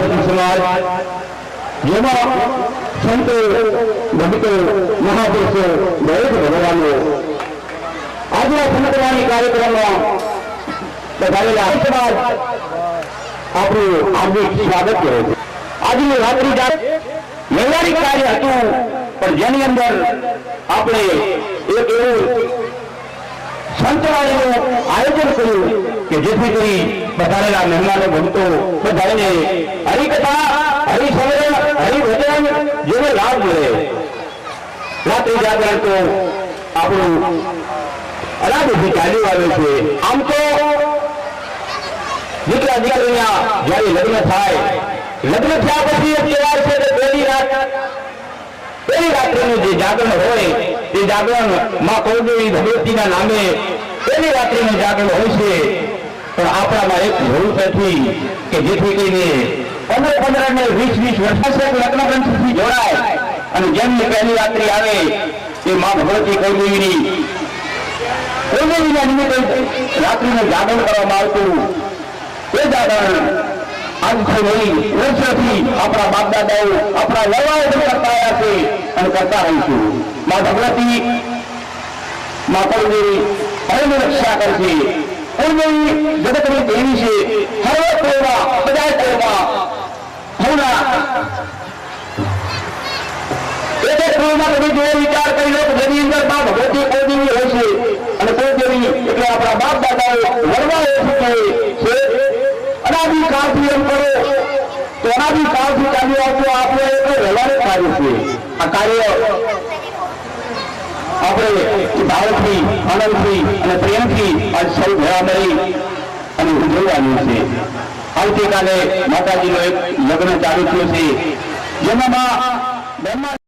અલબેલી પ્રજાપતિ સમાજ જેમાં સંતો ભક્તો મહાપુરુષો દરેક ભગવાનો આજના સંતવાણી કાર્યક્રમમાં પધારેલા સમાજ આપણું હાર્દિક સ્વાગત કરે છે આજની રાત્રિ જાત વ્યવહારિક કાર્ય હતું પણ જેની અંદર આપણે એક એવું સંતવાણીનું આયોજન કર્યું કે જેથી કરી પધારેલા મહેમાનો ભક્તો બધાને હરિકથા હરિસમરણ હરિભજન જેવો લાભ મળે રાત્રિ જાગરણ તો આપણું અનાદિથી ચાલ્યું આવે છે આમ તો દીકરા દીકરીના જ્યારે લગ્ન થાય લગ્ન થયા પછી એક તહેવાર છે કે પહેલી રાત પહેલી રાત્રિનું જે જાગરણ હોય તે જાગરણ માં કૌદેવી ભગવતીના નામે પહેલી રાત્રિનું જાગરણ હોય છે પણ આપણામાં એક જરૂર નથી કે જેથી કરીને પંદર પંદર ને વીસ વીસ વર્ષ લગ્ન ગ્રંથથી જોડાય. અને જેમની પહેલી રાત્રિ આવે, એ મા ભગવતી કૌદેવીની કૌદેવીના નિમિત્તે રાત્રિનું જાગરણ કરવામાં આવતું. એ જાગરણ આજથી નહીં વર્ષથી આપણા બાપ દાદાઓ આપણા પણ કરતા આવ્યા છે અને કરતા રહીશું. મા ભગવતી, મા કૌદેવી હરેની રક્ષા કરશે. કુળદેવી જગતની દેવી છે. સર્વ પ્રેમા બધા પ્રેમા હમણા એક વિચાર કરી લો જેની અંદરમાં ભગવતી કુળદેવી હોય છે. અને કુળદેવી એટલે આપણા બાપ દાદાઓ વડવા હોય છે. અનાદિ કાળથી એમ કરો. તો અનાદિ કાળથી આવતું આપણે એક વ્યવહારિક કાર્ય આ કાર્ય આપણે ભાવથી આનંદથી અને પ્રેમથી આજ સૌ ભેળા મળી અને ઉજવવાનું છે. આવતીકાલે માતાજીનો એક લગ્ન ચાલુ થયું છે. જેમાં